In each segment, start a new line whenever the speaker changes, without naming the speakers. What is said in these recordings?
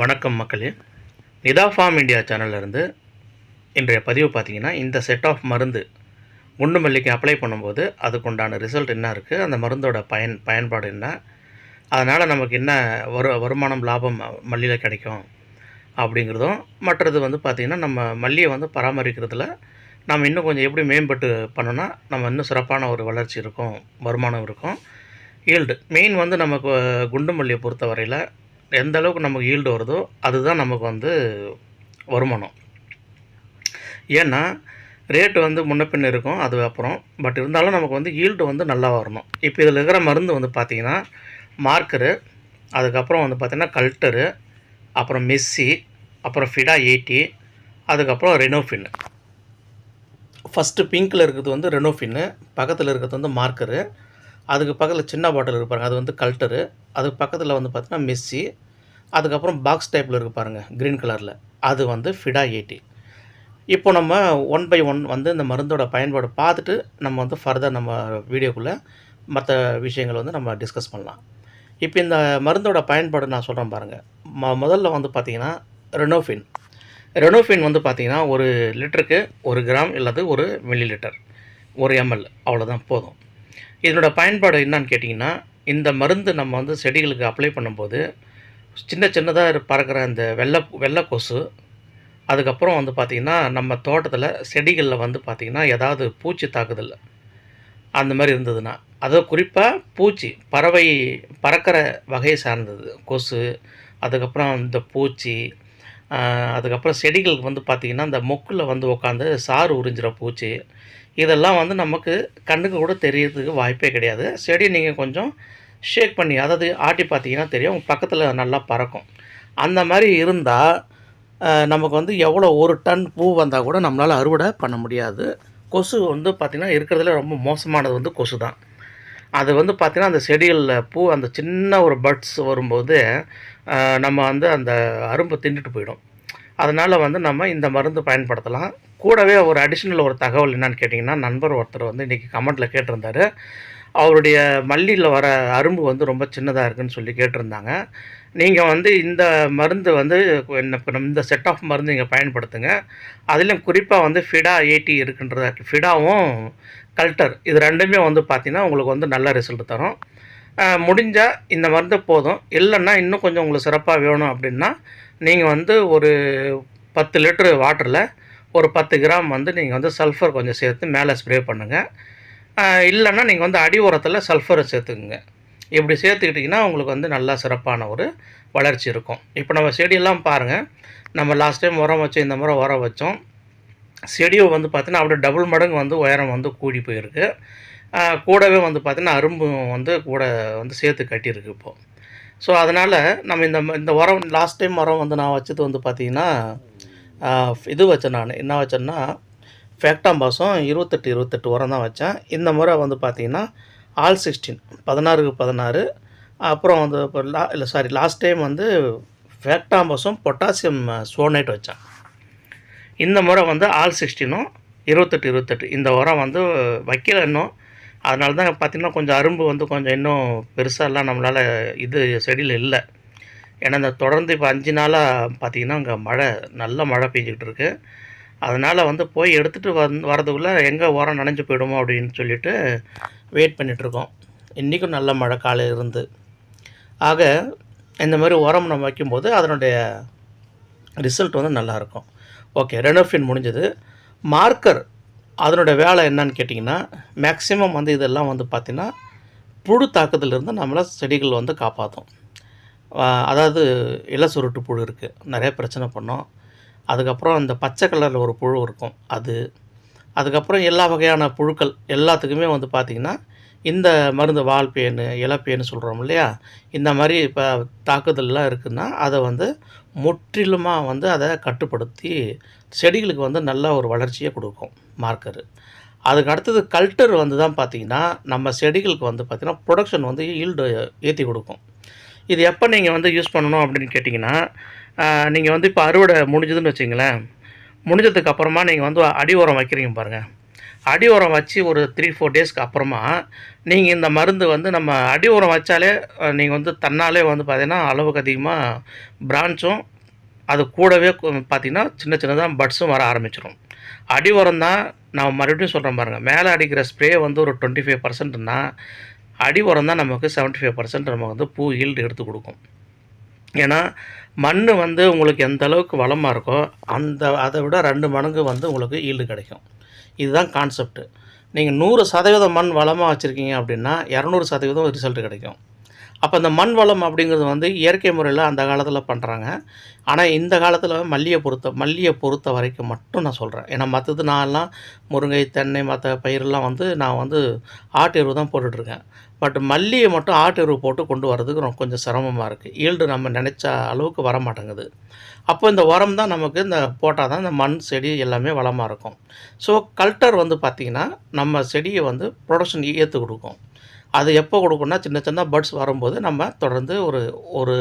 வணக்கம் மக்களே. Nita form India சேனல்லேருந்து இன்றைய பதிவு பார்த்தீங்கன்னா இந்த செட் ஆஃப் மருந்து குண்டு மல்லிக்கு அப்ளை பண்ணும்போது அதுக்குண்டான ரிசல்ட் என்ன இருக்குது அந்த மருந்தோட பயன் பயன்பாடு என்ன அதனால் நமக்கு என்ன வரு வருமானம் லாபம் மல்லியில் கிடைக்கும் அப்படிங்கிறதும் மற்றது வந்து பார்த்திங்கன்னா நம்ம மல்லியை வந்து பராமரிக்கிறதுல நம்ம இன்னும் கொஞ்சம் எப்படி மேம்பட்டு பண்ணோன்னா நம்ம இன்னும் சிறப்பான ஒரு வளர்ச்சி இருக்கும் வருமானம் இருக்கும். ஈல்டு மெயின் வந்து நமக்கு குண்டு மல்லியை பொறுத்த வரையில் எந்த அளவுக்கு நமக்கு ஈல்டு வருதோ அதுதான் நமக்கு வந்து வருமானம். ஏன்னா ரேட்டு வந்து முன்ன பின் இருக்கும் அது அப்புறம். பட் இருந்தாலும் நமக்கு வந்து ஈல்டு வந்து நல்லா வரணும். இப்போ இதில் இருக்கிற மருந்து வந்து பார்த்திங்கன்னா மார்க்கரு அதுக்கப்புறம் வந்து பார்த்திங்கன்னா கல்ட்டரு அப்புறம் மெஸ்ஸி அப்புறம் ஃபிடா எயிட்டி அதுக்கப்புறம் ரெனோஃபின் ஃபஸ்ட்டு பிங்க்கில் இருக்கிறது வந்து ரெனோஃபின்னு பக்கத்தில் இருக்கிறது வந்து மார்க்கரு அதுக்கு பக்கத்தில் சின்ன பாட்டில் இருப்பாருங்க அது வந்து கல்ட்டரு. அதுக்கு பக்கத்தில் வந்து பார்த்தீங்கன்னா மெஸ்ஸி அதுக்கப்புறம் பாக்ஸ் டைப்பில் இருக்கு பாருங்கள் க்ரீன் கலரில் அது வந்து ஃபிடா எயிட்டி இப்போ நம்ம ஒன் பை ஒன் வந்து இந்த மருந்தோட பயன்பாடு பார்த்துட்டு நம்ம வந்து ஃபர்தர் நம்ம வீடியோக்குள்ளே மற்ற விஷயங்கள் வந்து நம்ம டிஸ்கஸ் பண்ணலாம். இப்போ இந்த மருந்தோட பயன்பாடு நான் சொல்கிறேன் பாருங்கள் ம முதல்ல வந்து பார்த்திங்கன்னா ரெனோஃபின் ரெனோஃபின் வந்து பார்த்திங்கன்னா ஒரு லிட்டருக்கு ஒரு கிராம் இல்லது ஒரு மில்லி லிட்டர் ஒரு எம்எல் அவ்வளோதான் போதும். இதனோட பயன்பாடு என்னன்னு கேட்டிங்கன்னா இந்த மருந்து நம்ம வந்து செடிகளுக்கு அப்ளை பண்ணும்போது சின்ன சின்னதாக பறக்கிற அந்த வெள்ளை வெள்ளை கொசு அதுக்கப்புறம் வந்து பார்த்திங்கன்னா நம்ம தோட்டத்தில் செடிகளில் வந்து பார்த்திங்கன்னா ஏதாவது பூச்சி தாக்குதல் அந்த மாதிரி இருந்ததுன்னா அது குறிப்பாக பூச்சி பறவை பறக்கிற வகையை சார்ந்தது. கொசு அதுக்கப்புறம் இந்த பூச்சி அதுக்கப்புறம் செடிகளுக்கு வந்து பார்த்திங்கன்னா இந்த மொக்கில் வந்து உட்காந்து சாறு உறிஞ்சிற பூச்சி இதெல்லாம் வந்து நமக்கு கண்ணுக்கு கூட தெரியறதுக்கு வாய்ப்பே கிடையாது. செடி நீங்கள் கொஞ்சம் ஷேக் பண்ணி அதாவது ஆட்டி பார்த்தீங்கன்னா தெரியும் பக்கத்தில் நல்லா பறக்கும். அந்த மாதிரி இருந்தால் நமக்கு வந்து எவ்வளோ ஒரு டன் பூ வந்தால் கூட நம்மளால் அறுவடை பண்ண முடியாது. கொசு வந்து பார்த்திங்கன்னா இருக்கிறதுல ரொம்ப மோசமானது வந்து கொசு தான். அது வந்து பார்த்திங்கன்னா அந்த செடிகளில் பூ அந்த சின்ன ஒரு பட்ஸ் வரும்போது நம்ம வந்து அந்த அரும்பு தின்னுட்டு போயிடும். அதனால் வந்து நம்ம இந்த மருந்து பயன்படுத்தலாம். கூடவே ஒரு அடிஷ்னல் ஒரு தகவல் என்னன்னு கேட்டிங்கன்னா நண்பர் ஒருத்தர் வந்து இன்றைக்கி கமெண்ட்டில் கேட்டிருந்தாரு. அவருடைய மல்லியில் வர அரும்பு வந்து ரொம்ப சின்னதாக இருக்குன்னு சொல்லி கேட்டிருந்தாங்க. நீங்கள் வந்து இந்த மருந்து வந்து என்ன இப்போ இந்த செட் ஆஃப் மருந்து நீங்கள் பயன்படுத்துங்க. அதிலும் குறிப்பாக வந்து ஃபிடா எயிட்டி இருக்குன்றத ஃபிடாவும் கல்ட்டர் இது ரெண்டுமே வந்து பார்த்திங்கன்னா உங்களுக்கு வந்து நல்ல ரிசல்ட் தரும். முடிஞ்சால் இந்த மருந்து போதும். இல்லைன்னா இன்னும் கொஞ்சம் உங்களுக்கு சிறப்பாக வேணும் அப்படின்னா நீங்கள் வந்து ஒரு பத்து லிட்டரு வாட்டரில் ஒரு பத்து கிராம் வந்து நீங்கள் வந்து சல்ஃபர் கொஞ்சம் சேர்த்து மேலே ஸ்ப்ரே பண்ணுங்கள் இல்லைன்னா நீங்கள் வந்து அடி உரத்தில் சல்ஃபரை சேர்த்துக்குங்க. இப்படி சேர்த்துக்கிட்டிங்கன்னா உங்களுக்கு வந்து நல்லா சிறப்பான ஒரு வளர்ச்சி இருக்கும். இப்போ நம்ம செடியெல்லாம் பாருங்கள் நம்ம லாஸ்ட் டைம் உரம் வச்சோம் இந்த முறை உரம் வச்சோம். செடியை வந்து பார்த்திங்கன்னா அப்படியே டபுள் மடங்கு வந்து உயரம் வந்து கூடி போயிருக்கு. கூடவே வந்து பார்த்திங்கன்னா அரும்பு வந்து கூட வந்து சேர்த்து கட்டியிருக்கு இப்போது ஸோ அதனால் நம்ம இந்த இந்த உரம் லாஸ்ட் டைம் உரம் வந்து நான் வச்சது வந்து பார்த்தீங்கன்னா இது வச்சேன் நான். என்ன வச்சேன்னா ஃபேக்டாம்பாசம் இருபத்தெட்டு இருபத்தெட்டு உரம் தான் வச்சேன். இந்த முறை வந்து பார்த்தீங்கன்னா ஆல் சிக்ஸ்டீன் பதினாறுக்கு பதினாறு. அப்புறம் வந்து இப்போ லா இல்லை சாரி லாஸ்ட் டைம் வந்து ஃபேக்டாம்பாசம் பொட்டாசியம் சோனைட் வச்சேன். இந்த முறை வந்து ஆல் சிக்ஸ்டீனும் இருபத்தெட்டு இருபத்தெட்டு. இந்த உரம் வந்து வைக்கல இன்னும். அதனால தான் பார்த்திங்கன்னா கொஞ்சம் அரும்பு வந்து கொஞ்சம் இன்னும் பெருசாலாம் நம்மளால் இது செடியில் இல்லை. ஏன்னா இந்த தொடர்ந்து இப்போ அஞ்சு நாளாக பார்த்தீங்கன்னா அங்கே மழை நல்ல மழை பெஞ்சிக்கிட்டு இருக்கு. அதனால் வந்து போய் எடுத்துகிட்டு வந் வரதுக்குள்ளே எங்கே உரம் நனைஞ்சு போயிடுமோ அப்படின்னு சொல்லிட்டு வெயிட் பண்ணிகிட்ருக்கோம் இன்றைக்கும் நல்ல மழை காலை இருந்து. ஆக இந்த மாதிரி உரம் நம்ம வைக்கும்போது அதனுடைய ரிசல்ட் வந்து நல்லாயிருக்கும் ஓகே ரெனோஃபின் முடிஞ்சது. மார்க்கர் அதனுடைய வேலை என்னன்னு கேட்டிங்கன்னா மேக்ஸிமம் வந்து இதெல்லாம் வந்து பார்த்திங்கன்னா புழு தாக்குதலிருந்து நம்மளை செடிகள் வந்து காப்பாற்றும் அதாவது இலை சுருட்டு புழு இருக்குது நிறைய பிரச்சனை பண்ணும். அதுக்கப்புறம் இந்த பச்சை கலரில் ஒரு புழு இருக்கும். அது அதுக்கப்புறம் எல்லா வகையான புழுக்கள் எல்லாத்துக்குமே வந்து பார்த்திங்கன்னா இந்த மருந்து வால் பேனு இலப்பேன்னு சொல்கிறோம் இல்லையா? இந்த மாதிரி இப்போ தாக்குதல்லாம் இருக்குதுன்னா அதை வந்து முற்றிலுமாக வந்து அதை கட்டுப்படுத்தி செடிகளுக்கு வந்து நல்ல ஒரு வளர்ச்சியை கொடுக்கும் மார்க்கரு அதுக்கு அடுத்தது கல்ட்டர் வந்து தான் பார்த்திங்கன்னா நம்ம செடிகளுக்கு வந்து பார்த்திங்கன்னா ப்ரொடக்ஷன் வந்து ஈல்டு ஏற்றி கொடுக்கும். இது எப்போ நீங்கள் வந்து யூஸ் பண்ணணும் அப்படின்னு கேட்டிங்கன்னா நீங்கள் வந்து இப்போ அறுவடை முடிஞ்சதுன்னு வச்சிங்களேன் முடிஞ்சதுக்கு அப்புறமா நீங்கள் வந்து அடி உரம் வைக்கிறீங்க பாருங்கள் அடி உரம் வச்சு ஒரு த்ரீ ஃபோர் டேஸ்க்கு அப்புறமா நீங்கள் இந்த மருந்து வந்து நம்ம அடி உரம் வச்சாலே நீங்கள் வந்து தன்னாலே வந்து பார்த்திங்கன்னா அளவுக்கு அதிகமாக பிரான்ச்சும் அது கூடவே பார்த்தீங்கன்னா சின்ன சின்னதாக பட்ஸும் வர ஆரம்பிச்சிடும் அடி உரம் தான் நான் மறுபடியும் சொல்கிறேன் பாருங்கள் மேலே அடிக்கிற ஸ்ப்ரே வந்து ஒரு டுவெண்ட்டி ஃபைவ் பர்சன்ட்னா அடி உரம் தான் நமக்கு செவன்ட்டி ஃபைவ் பர்சன்ட் நமக்கு வந்து பூ ஈல்டு எடுத்து கொடுக்கும். ஏன்னா மண் வந்து உங்களுக்கு எந்த அளவுக்கு வளமாக இருக்கோ அந்த அதை விட ரெண்டு மடங்கு வந்து உங்களுக்கு ஈல்டு கிடைக்கும். இதுதான் கான்செப்ட் நீங்கள் நூறு சதவீதம் மண் வளமாக வச்சுருக்கீங்க அப்படின்னா இரநூறு சதவீதம் ரிசல்ட் கிடைக்கும். அப்போ இந்த மண் வளம் அப்படிங்கிறது வந்து இயற்கை முறையில் அந்த காலத்தில் பண்ணுறாங்க ஆனால் இந்த காலத்தில் மல்லியை பொறுத்த மல்லியை பொறுத்த வரைக்கும் மட்டும் நான் சொல்கிறேன் ஏன்னா மற்றது நான்லாம் முருங்கை தென்னை மற்ற பயிரெல்லாம் வந்து நான் வந்து ஆட்டு எருவு தான் போட்டுட்ருக்கேன் பட் மல்லியை மட்டும் ஆட்டு எருவு போட்டு கொண்டு வரதுக்கு ரொம்ப கொஞ்சம் சிரமமாக இருக்குது ஈல்டு நம்ம நினச்ச அளவுக்கு வர மாட்டேங்குது அப்போ இந்த உரம் தான் நமக்கு இந்த போட்டால் தான் இந்த மண் செடி எல்லாமே வளமாக இருக்கும். ஸோ கல்டர் வந்து பார்த்திங்கன்னா நம்ம செடியை வந்து ப்ரொடக்ஷன் ஏற்று கொடுக்கும். அது எப்போ கொடுக்கணும்னா சின்ன சின்ன பட்ஸ் வரும்போது நம்ம தொடர்ந்து ஒரு ஒரு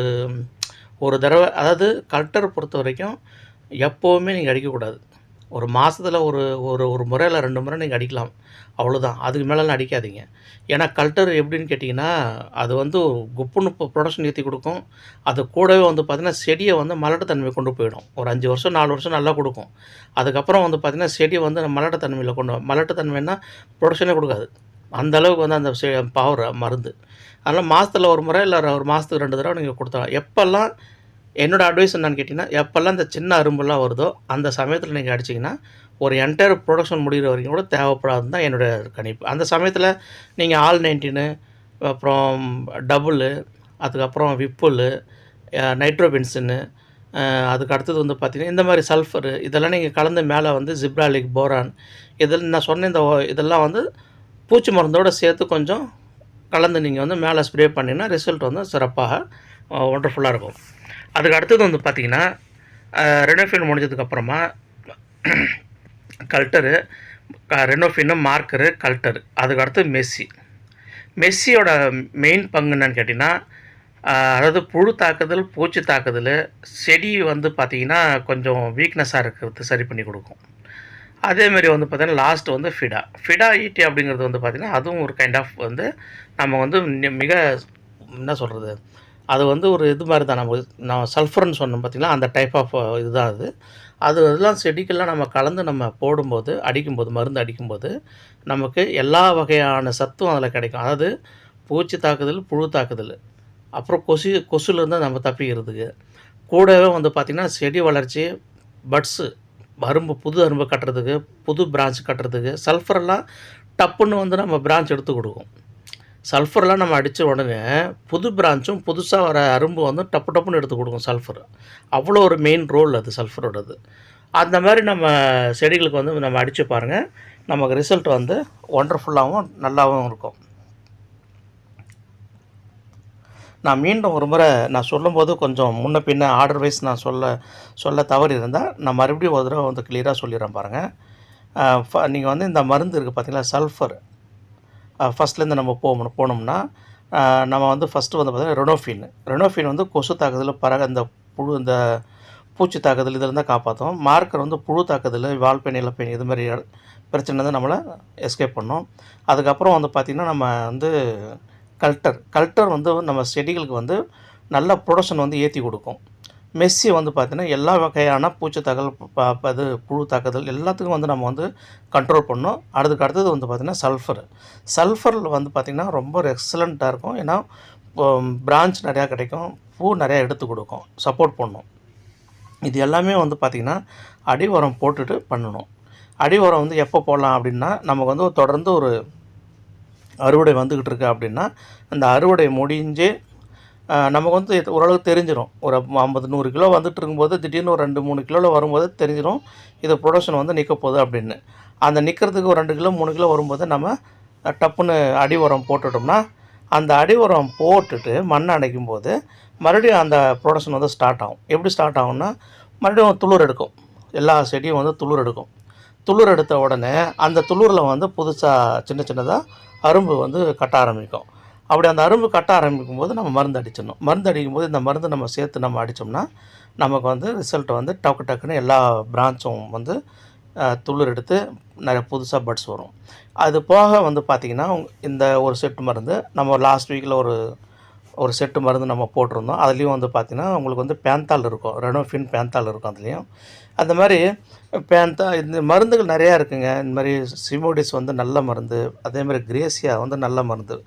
ஒரு தடவை அதாவது கல்ட்டர் பொறுத்த வரைக்கும் எப்போவுமே நீங்கள் அடிக்கக்கூடாது. ஒரு மாதத்தில் ஒரு ஒரு ஒரு முறையில் ரெண்டு முறை நீங்கள் அடிக்கலாம். அவ்வளோதான் அதுக்கு மேலெலாம் அடிக்காதீங்க. ஏன்னா கல்ட்டர் எப்படின்னு கேட்டிங்கன்னா அது வந்து குப்புன்னு ப்ரொடக்ஷன் ஏற்றி கொடுக்கும். அது கூடவே வந்து பார்த்திங்கன்னா செடியை வந்து மலட்டத்தன்மை கொண்டு போயிடும். ஒரு அஞ்சு வருஷம் நாலு வருஷம் நல்லா கொடுக்கும். அதுக்கப்புறம் வந்து பார்த்திங்கன்னா செடியை வந்து மலட்டத்தன்மையில் கொண்டு மலட்டத்தன்மைன்னா ப்ரொடக்ஷனே கொடுக்காது. அந்த அளவுக்கு வந்து அந்த பவர் மருந்து அதனால் மாதத்தில் ஒரு முறை இல்லை ஒரு மாதத்துக்கு ரெண்டு தடவை நீங்கள் கொடுத்தலாம். எப்போல்லாம் என்னோடய அட்வைஸ் என்னன்னு கேட்டிங்கன்னா எப்போல்லாம் இந்த சின்ன அரும்புலாம் வருதோ அந்த சமயத்தில் நீங்கள் அடிச்சிங்கன்னா ஒரு என்டையர் ப்ரொடக்ஷன் முடிகிற வரைக்கும் கூட தேவைப்படாதுன்னு தான் என்னுடைய கணிப்பு. அந்த சமயத்தில் நீங்கள் ஆல் நைன்டீனு அப்புறம் டபுளு அதுக்கப்புறம் விப்புலு நைட்ரோபென்சின்னு அதுக்கு அடுத்தது வந்து பார்த்திங்கன்னா இந்த மாதிரி சல்ஃபரு இதெல்லாம் நீங்கள் கலந்து மேலே வந்து ஜிப்ராலிக் போரான் இதெல்லாம் நான் சொன்ன இந்த இதெல்லாம் வந்து பூச்சி மருந்தோடு சேர்த்து கொஞ்சம் கலந்து நீங்கள் வந்து மேலே ஸ்ப்ரே பண்ணிங்கன்னா ரிசல்ட் வந்து சிறப்பாக ஒண்டர்ஃபுல்லாக இருக்கும். அதுக்கு அடுத்தது வந்து பார்த்திங்கன்னா ரெனோஃபின் முடிஞ்சதுக்கப்புறமா கல்ட்டரு ரெனோஃபின்னு மார்க்கரு கல்ட்டரு அதுக்கு அடுத்து மெஸ்ஸி மெஸ்ஸியோட மெயின் பங்கு என்னன்னு கேட்டிங்கன்னா அதாவது புழு தாக்குதல் பூச்சி தாக்குதல் செடி வந்து பார்த்திங்கன்னா கொஞ்சம் வீக்னஸாக இருக்கிறது சரி பண்ணி கொடுக்கும். அதேமாரி வந்து பார்த்திங்கன்னா லாஸ்ட் வந்து ஃபிடா ஃபிடா ஈட்டி அப்படிங்கிறது வந்து பார்த்திங்கன்னா அதுவும் ஒரு கைண்ட் ஆஃப் வந்து நம்ம வந்து மிக என்ன சொல்கிறது அது வந்து ஒரு இது மாதிரி தான். நம்ம நான் சல்ஃபர்னு சொன்னோம் பார்த்திங்களா அந்த டைப் ஆஃப் இதுதான் அது. அது செடிக்கெல்லாம் நம்ம கலந்து நம்ம போடும்போது அடிக்கும்போது மருந்து அடிக்கும்போது நமக்கு எல்லா வகையான சத்தும் அதில் கிடைக்கும். அதாவது பூச்சி தாக்குதல் புழு தாக்குதல் அப்புறம் கொசு கொசுலேருந்து நம்ம தப்பிக்கிறதுக்கு. கூடவே வந்து பார்த்திங்கன்னா செடி வளர்ச்சி பட்ஸு அரும்பு புது அரும்பு கட்டுறதுக்கு புது பிரான்ச் கட்டுறதுக்கு சல்ஃபரெல்லாம் டப்புன்னு வந்து நம்ம பிரான்ச் எடுத்து கொடுக்கும். சல்ஃபர்லாம் நம்ம அடித்த உடனே புது பிரான்ச்சும் புதுசாக வர அரும்பு வந்து டப்பு டப்புன்னு எடுத்து கொடுக்கும் சல்ஃபர் அவ்வளோ ஒரு மெயின் ரோல் அது சல்ஃபரோடது அந்த மாதிரி நம்ம செடிகளுக்கு வந்து நம்ம அடித்து பாருங்கள் நமக்கு ரிசல்ட் வந்து ஒண்டர்ஃபுல்லாகவும் நல்லாவும் இருக்கும். நான் மீண்டும் ஒரு முறை நான் சொல்லும்போது கொஞ்சம் முன்ன பின்ன ஆர்டர் வைஸ் நான் சொல்ல சொல்ல தவறி இருந்தால் நான் மறுபடியும் ஒரு தடவை வந்து கிளியராக சொல்லிடுறேன் பாருங்கள் நீங்கள் வந்து இந்த மருந்து இருக்குது பார்த்திங்களா சல்ஃபர் ஃபஸ்ட்லேருந்து நம்ம போகணும் போனோம்னா நம்ம வந்து ஃபஸ்ட்டு வந்து பார்த்தீங்கன்னா ரெனோஃபின் ரெனோஃபின் வந்து கொசு தாக்குதல் பறக இந்த புழு இந்த பூச்சி தாக்குதல் இதில் காப்பாற்றும் மார்க்கர் வந்து புழு தாக்குதல் வால்பெயின் இலப்பெயின் இது மாதிரி பிரச்சனை வந்து நம்மளை எஸ்கேப் பண்ணோம். அதுக்கப்புறம் வந்து பார்த்திங்கன்னா நம்ம வந்து கல்ட்டர் கல்ட்டர் வந்து நம்ம செடிகளுக்கு வந்து நல்ல ப்ரொடக்ஷன் வந்து ஏற்றி கொடுக்கும். மெஸ்ஸி வந்து பார்த்திங்கன்னா எல்லா வகையான பூச்சி தாக்கல் ப- இது புழு தாக்குதல் எல்லாத்துக்கும் வந்து நம்ம வந்து கண்ட்ரோல் பண்ணோம் அதுக்கு அடுத்தது வந்து பார்த்திங்கன்னா சல்ஃபர் சல்ஃபரில் வந்து பார்த்திங்கன்னா ரொம்ப எக்ஸலண்ட்டாக இருக்கும். ஏன்னா பிரான்ச் நிறையா கிடைக்கும். பூ நிறையா எடுத்து கொடுக்கும். சப்போர்ட் பண்ணும் இது எல்லாமே வந்து பார்த்திங்கன்னா அடி உரம் போட்டுட்டு பண்ணணும். அடி உரம் வந்து எப்போ போடலாம் அப்படின்னா நமக்கு வந்து தொடர்ந்து ஒரு அறுவடை வந்துக்கிட்டு இருக்கு அப்படின்னா அந்த அறுவடை முடிஞ்சு நமக்கு வந்து ஓரளவுக்கு தெரிஞ்சிடும் ஒரு ஐம்பது நூறு கிலோ வந்துட்டு இருக்கும்போது திடீர்னு ஒரு ரெண்டு மூணு கிலோவில் வரும்போது தெரிஞ்சிடும் இது ப்ரொடக்ஷன் வந்து நிற்க போகுது அப்படின்னு. அந்த நிற்கிறதுக்கு ஒரு ரெண்டு கிலோ மூணு கிலோ வரும்போது நம்ம டப்புன்னு அடி உரம் போட்டுட்டோம்னா அந்த அடி உரம் போட்டுட்டு மண் அடைக்கும் போது மறுபடியும் அந்த ப்ரொடக்ஷன் வந்து ஸ்டார்ட் ஆகும். எப்படி ஸ்டார்ட் ஆகும்னா மறுபடியும் துளிர் எடுக்கும். எல்லா செடியும் வந்து துளிர் எடுக்கும். துளிர் எடுத்த உடனே அந்த துளிரில் வந்து புதுசாக சின்ன சின்னதாக அரும்பு வந்து கட்ட ஆரம்பிக்கும். அப்படி அந்த அரும்பு கட்ட ஆரம்பிக்கும் போது நம்ம மருந்து அடிச்சிடணும். மருந்து அடிக்கும் போது இந்த மருந்து நம்ம சேர்த்து நம்ம அடித்தோம்னா நமக்கு வந்து ரிசல்ட் வந்து டக்கு டக்குன்னு எல்லா பிரான்ச்சும் வந்து துளிர் எடுத்து நிறைய புதுசாக பட்ஸ் வரும். அது போக வந்து பார்த்திங்கன்னா இந்த ஒரு செட்டு மருந்து நம்ம லாஸ்ட் வீக்கில் ஒரு ஒரு செட்டு மருந்து நம்ம போட்டிருந்தோம். அதுலேயும் வந்து பார்த்திங்கன்னா உங்களுக்கு வந்து பேந்தால் இருக்கும். ரெனோஃபின் பேந்தால் இருக்கும் அதுலேயும். அந்த மாதிரி பேந்தா இந்த மருந்துகள் நிறையா இருக்குங்க. இந்த மாதிரி சிமோடிஸ் வந்து நல்ல மருந்து. அதே மாதிரி கிரேசியா வந்து நல்ல மருந்து.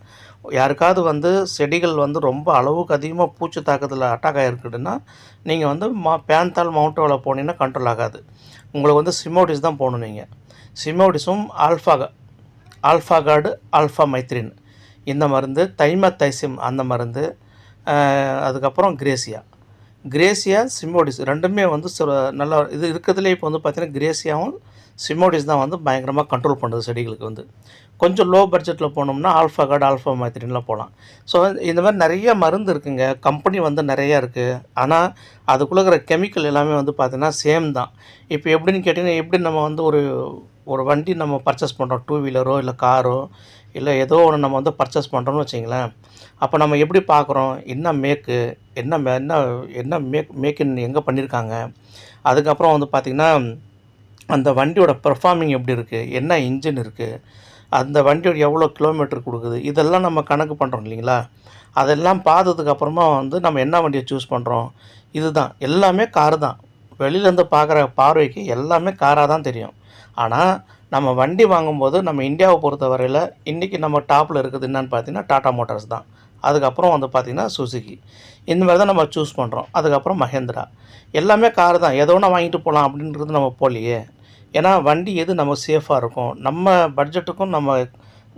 யாருக்காவது வந்து செடிகள் வந்து ரொம்ப அளவுக்கு அதிகமாக பூச்சி தாக்கத்தில் அட்டாக் ஆகிருக்குதுன்னா நீங்கள் வந்து மா பேந்தால் மவுண்டோவில் போனீங்கன்னா கண்ட்ரோல் ஆகாது. உங்களுக்கு வந்து சிமோடிஸ் தான் போகணும் நீங்கள் சிமோடிஸும் ஆல்ஃபா ஆல்ஃபா கார்டு ஆல்ஃபா மைத்ரின். இந்த மருந்து தைமத்தைசிம் அந்த மருந்து அதுக்கப்புறம் கிரேசியா. கிரேசியா சிமோடிஸ் ரெண்டுமே வந்து சில- நல்லா இது இருக்கிறதுலே இப்போ வந்து பார்த்தீங்கன்னா கிரேசியாவும் சிமோடிஸ் தான் வந்து பயங்கரமாக கண்ட்ரோல் பண்ணுது செடிகளுக்கு வந்து. கொஞ்சம் லோ பட்ஜெட்டில் போனோம்னா ஆல்ஃபா கார்டு ஆல்ஃபா மைத்ரின்லாம் போகலாம் ஸோ இந்த மாதிரி நிறைய மருந்து இருக்குங்க. கம்பெனி வந்து நிறையா இருக்குது ஆனால் அதுக்குள்ளே இருக்கிற கெமிக்கல் எல்லாமே வந்து பார்த்திங்கன்னா சேம் தான். இப்போ எப்படின்னு கேட்டிங்கன்னா எப்படி நம்ம வந்து ஒரு ஒரு வண்டி நம்ம பர்ச்சேஸ் பண்ணுறோம் டூ வீலரோ இல்லை காரோ இல்லை ஏதோ ஒன்று நம்ம வந்து பர்ச்சேஸ் பண்ணுறோம்னு வச்சிங்களேன். அப்போ நம்ம எப்படி பார்க்குறோம்? என்ன மேக்கு என்ன மே- என்ன என்ன மேக் மேக்கின்னு எங்கே பண்ணியிருக்காங்க? அதுக்கப்புறம் வந்து பார்த்திங்கன்னா அந்த வண்டியோட பெர்ஃபார்மிங் எப்படி இருக்குது என்ன இன்ஜின் இருக்குது அந்த வண்டியோட எவ்வளோ கிலோமீட்டர் கொடுக்குது? இதெல்லாம் நம்ம கணக்கு பண்ணுறோம் இல்லைங்களா? அதெல்லாம் பார்த்ததுக்கப்புறமா வந்து நம்ம என்ன வண்டியை சூஸ் பண்ணுறோம் இதுதான். எல்லாமே கார் தான். வெளியிலேருந்து பார்க்குற பார்வைக்கு எல்லாமே காராக தான் தெரியும். ஆனால் நம்ம வண்டி வாங்கும்போது நம்ம இந்தியாவை பொறுத்த வரையில் இன்றைக்கி நம்ம டாப்பில் இருக்குது என்னன்னு பார்த்தீங்கன்னா டாடா மோட்டார்ஸ் தான். அதுக்கப்புறம் வந்து பார்த்திங்கன்னா சுசுகி. இந்த மாதிரி தான் நம்ம சூஸ் பண்ணுறோம் அதுக்கப்புறம் மஹேந்திரா. எல்லாமே கார் தான். எதோ ஒன்று வாங்கிட்டு போகலாம் அப்படின்றது நம்ம போகலையே. ஏன்னா வண்டி எது நம்ம சேஃபாக இருக்கும்? நம்ம பட்ஜெட்டுக்கும் நம்ம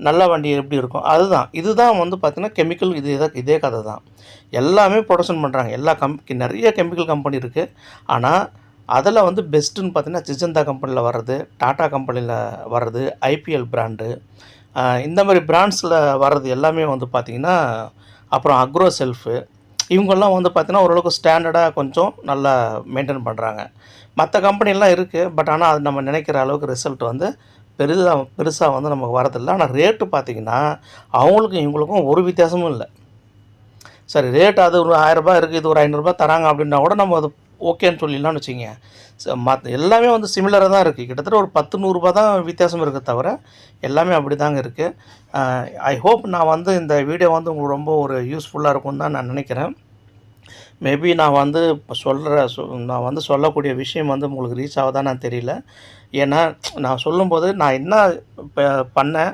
நல்ல வண்டி எப்படி இருக்கும்? அதுதான். இதுதான் வந்து பார்த்திங்கன்னா கெமிக்கல் இது இதை இதே கதை தான். எல்லாமே ப்ரொடக்ஷன் பண்ணுறாங்க எல்லா கம் நிறைய கெமிக்கல் கம்பெனி இருக்குது ஆனால் அதில் வந்து பெஸ்ட்டுன்னு பார்த்தீங்கன்னா சிஜந்தா கம்பெனியில் வர்றது டாடா கம்பெனியில் வர்றது ஐபிஎல் பிராண்டு. இந்த மாதிரி பிராண்ட்ஸில் வர்றது எல்லாமே வந்து பார்த்திங்கன்னா அப்புறம் அக்ரோ செல்ஃபு. இவங்கெல்லாம் வந்து பார்த்திங்கன்னா ஓரளவுக்கு ஸ்டாண்டர்டாக கொஞ்சம் நல்லா மெயின்டைன் பண்ணுறாங்க. மற்ற கம்பெனிலாம் இருக்குது பட் ஆனால் அது நம்ம நினைக்கிற அளவுக்கு ரிசல்ட் வந்து பெரிதாக பெருசாக வந்து நமக்கு வரதில்லை. ஆனால் ரேட்டு பார்த்திங்கன்னா அவங்களுக்கும் இவங்களுக்கும் ஒரு வித்தியாசமும் இல்லை. சரி ரேட் அது ஒரு ஆயிரரூபா இருக்குது இது ஒரு ஐநூறுரூபா தராங்க அப்படின்னா கூட நம்ம அது ஓகேன்னு சொல்லிடலாம்னு வச்சுங்க மற்ற எல்லாமே வந்து சிமிலராக தான் இருக்குது கிட்டத்தட்ட ஒரு பத்து நூறுரூபா தான் வித்தியாசம் இருக்க தவிர எல்லாமே அப்படி தாங்க இருக்குது ஐ ஹோப் நான் வந்து இந்த வீடியோ வந்து உங்களுக்கு ரொம்ப ஒரு யூஸ்ஃபுல்லாக இருக்கும்னு தான் நான் நினைக்கிறேன். மேபி நான் வந்து இப்போ சொல்கிற சொ நான் வந்து சொல்லக்கூடிய விஷயம் வந்து உங்களுக்கு ரீச் ஆகுதான்னு தெரியல. ஏன்னா நான் சொல்லும்போது நான் என்ன இப்போ பண்ணேன்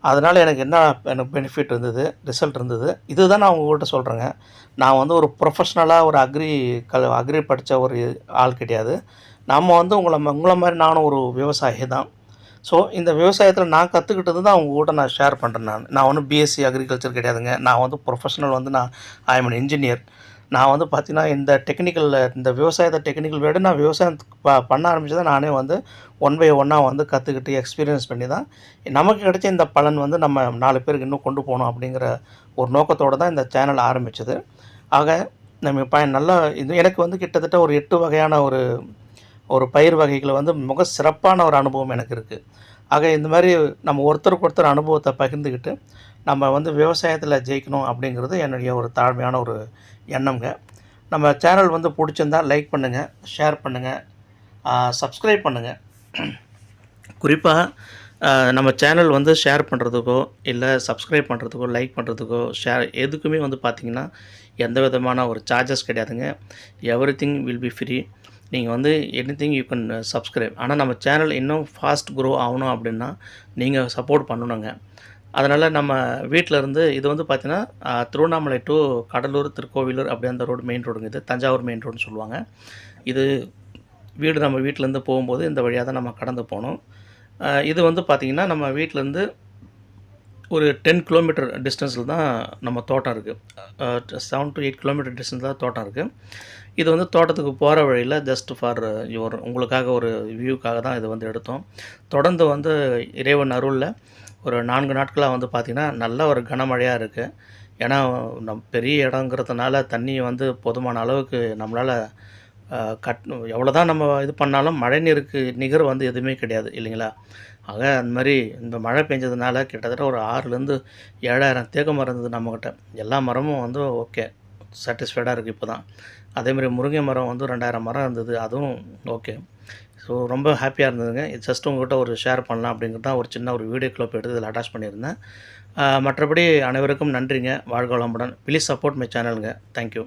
அதனால் எனக்கு என்ன எனக்கு பெனிஃபிட் இருந்தது ரிசல்ட் இருந்தது இதுதான் நான் உங்கள்கிட்ட சொல்கிறேங்க நான் வந்து ஒரு ப்ரொஃபஷ்னலாக ஒரு அக்ரி கல் அக்ரி படித்த ஒரு ஆள் கிடையாது. நம்ம வந்து உங்களை ம- உங்களை மாதிரி நானும் ஒரு விவசாயி தான். ஸோ இந்த விவசாயத்தில் நான் கற்றுக்கிட்டது தான் உங்கள்கிட்ட நான் ஷேர் பண்ணுறேன் நான். நான் ஒன்றும் பிஎஸ்சி அக்ரிகல்ச்சர் கிடையாதுங்க. நான் வந்து ப்ரொஃபஷனல் வந்து நான் ஐ எம் இன்ஜினியர் நான் வந்து பார்த்தீங்கன்னா இந்த டெக்னிக்கலில் இந்த விவசாயத்தை டெக்னிக்கல் விட நான் விவசாயம் ப பண்ண ஆரம்பிச்சதை நானே வந்து ஒன் பை ஒன்னாக வந்து கற்றுக்கிட்டு எக்ஸ்பீரியன்ஸ் பண்ணி தான் நமக்கு கிடைச்ச இந்த பலன் வந்து நம்ம நாலு பேருக்கு இன்னும் கொண்டு போகணும் அப்படிங்கிற ஒரு நோக்கத்தோடு தான் இந்த சேனல் ஆரம்பிச்சது. ஆக நம்ம ப நல்லா இது எனக்கு வந்து கிட்டத்தட்ட ஒரு எட்டு வகையான ஒரு ஒரு பயிர் வகைகளை வந்து மிக சிறப்பான ஒரு அனுபவம் எனக்கு இருக்குது ஆக இந்த மாதிரி நம்ம ஒருத்தருக்கு ஒருத்தர் அனுபவத்தை பகிர்ந்துக்கிட்டு நம்ம வந்து விவசாயத்தில் ஜெயிக்கணும் அப்படிங்கிறது என்னுடைய ஒரு தாழ்மையான ஒரு எண்ணம்ங்க. நம்ம சேனல் வந்து பிடிச்சிருந்தா லைக் பண்ணுங்கள் ஷேர் பண்ணுங்கள் சப்ஸ்கிரைப் பண்ணுங்கள் குறிப்பாக நம்ம சேனல் வந்து ஷேர் பண்ணுறதுக்கோ இல்லை சப்ஸ்கிரைப் பண்ணுறதுக்கோ லைக் பண்ணுறதுக்கோ ஷேர் எதுக்குமே வந்து பார்த்திங்கன்னா எந்த விதமான ஒரு சார்ஜஸ் கிடையாதுங்க. Everything will be free நீங்கள் வந்து anything you can subscribe ஆனால் நம்ம சேனல் இன்னும் ஃபாஸ்ட் க்ரோ ஆகணும் அப்படின்னா நீங்கள் சப்போர்ட் பண்ணணுங்க. அதனால் நம்ம வீட்டிலருந்து இது வந்து பார்த்திங்கன்னா திருவண்ணாமலை டு கடலூர் திருக்கோவிலூர் அப்படி அந்த ரோடு மெயின் ரோடுங்க இது தஞ்சாவூர் மெயின் ரோடுன்னு சொல்லுவாங்க. இது வீடு நம்ம வீட்டிலேருந்து போகும்போது இந்த வழியாக தான் நம்ம கடந்து போகணும். இது வந்து பார்த்திங்கன்னா நம்ம வீட்டிலேருந்து ஒரு டென் கிலோமீட்டர் டிஸ்டன்ஸில் தான் நம்ம தோட்டம் இருக்குது seven to eight kilometre distance தான் தோட்டம் இருக்குது இது வந்து தோட்டத்துக்கு போகிற வழியில் ஜஸ்ட் ஃபார் யுவர் உங்களுக்காக ஒரு வியூக்காக தான் இது வந்து எடுத்தோம். தொடர்ந்து வந்து இறைவன் அருளில் ஒரு நான்கு நாட்களாக வந்து பார்த்திங்கன்னா நல்ல ஒரு கனமழையாக இருக்குது ஏன்னா நம் பெரிய இடங்கிறதுனால தண்ணி வந்து போதுமான அளவுக்கு நம்மளால் கட் எவ்வளோ தான் நம்ம இது பண்ணாலும் மழை நீருக்கு நிகர் வந்து எதுவுமே கிடையாது இல்லைங்களா? ஆக அந்த மாதிரி இந்த மழை பெஞ்சதுனால கிட்டத்தட்ட ஒரு ஆறுலேருந்து ஏழாயிரம் தேக்க மரம் இருந்தது நம்மக்கிட்ட எல்லா மரமும் வந்து ஓகே சாட்டிஸ்ஃபைடாக இருக்குது இப்போ தான் அதேமாதிரி முருங்கை மரம் வந்து ரெண்டாயிரம் மரம் இருந்தது அதுவும் ஓகே ஸோ ரொம்ப ஹாப்பியாக இருந்ததுங்க. இது ஜஸ்ட் உங்கள்கிட்ட ஒரு ஷேர் பண்ணலாம் அப்படிங்கிறது தான் ஒரு சின்ன ஒரு வீடியோ கிளப் எடுத்து இதில் அட்டாச் பண்ணியிருந்தேன். மற்றபடி அனைவருக்கும் நன்றிங்க. வாழ்க வளமுடன். ப்ளீஸ் சப்போர்ட் மை சேனலுங்க தேங்க்யூ